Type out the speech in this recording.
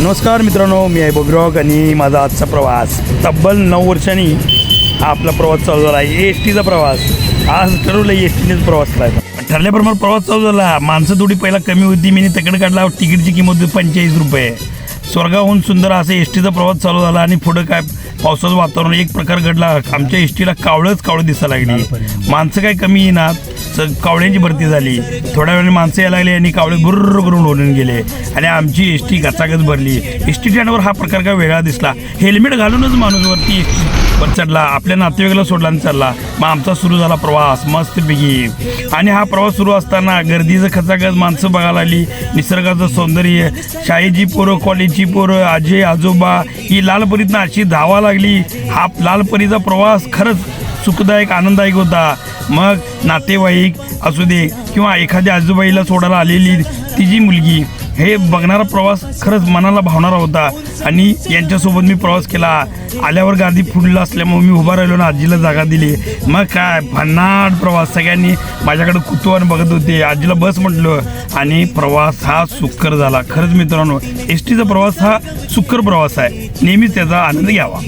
नमस्कार मित्रांनो मी आहे बबरॉक आणि माझा आजचा प्रवास तब्बल नऊ वर्षांनी हा आपला प्रवास चालू झाला आहे. एस टीचा प्रवास. आज ठरवलं एस टीनेच प्रवास करायचा. ठरल्याप्रमाणे प्रवास चालू झाला. माणसं थोडी पहिला कमी होती मी तिकडे काढला तिकीटची किंमत होती पंचेचाळीस रुपये. स्वर्गाहून सुंदर असं एस टीचा प्रवास चालू झाला आणि पुढं काय पावसाचं वातावरण एक प्रकार घडला. आमच्या एस टीला कावळंच कावळं दिसायला लागली. माणसं काय कमी येणार कावळ्यांची भरती झाली. थोड्या वेळाने माणसं यायला लागली आणि कावळे बुर्र करून ओढून गेले. आणि आमची एस टी गचागच भरली. एस टी स्टँडवर हा प्रकार काय वेगळा दिसला. हेल्मेट घालूनच माणूस वरती पण चढला आपल्या नातेवाईकाला सोडला आणि चढला. मग आमचा सुरू झाला प्रवास मस्तपैकी. आणि हा प्रवास सुरू असताना गर्दीचं खचाखच माणसं बघायला लागली. निसर्गाचं सौंदर्य शाळेची पोरं कॉलेजची पोरं आजी आजोबा ही लालपरीतनं अशी धावा लागली. हा लालपरीचा प्रवास खरंच सुखदायक आनंददायक होता. मग नातेवाईक असू दे किंवा एखाद्या आजोबाईला सोडायला आलेली तिची मुलगी हे बघणारा प्रवास खरंच मनाला भावणारा होता. आणि यांच्यासोबत मी प्रवास केला. आल्यावर गादी फुडला असल्यामुळे मी उभा राहिलो ना आजीला जागा दिली. मग काय भन्नाट प्रवास. सगळ्यांनी माझ्याकडे कुतूहल बघत होते. आजीला बस म्हटलं आणि प्रवास हा सुकर झाला. खरंच मित्रांनो एस टीचा प्रवास हा सुकर प्रवास आहे. नेहमीच त्याचा आनंद घ्यावा.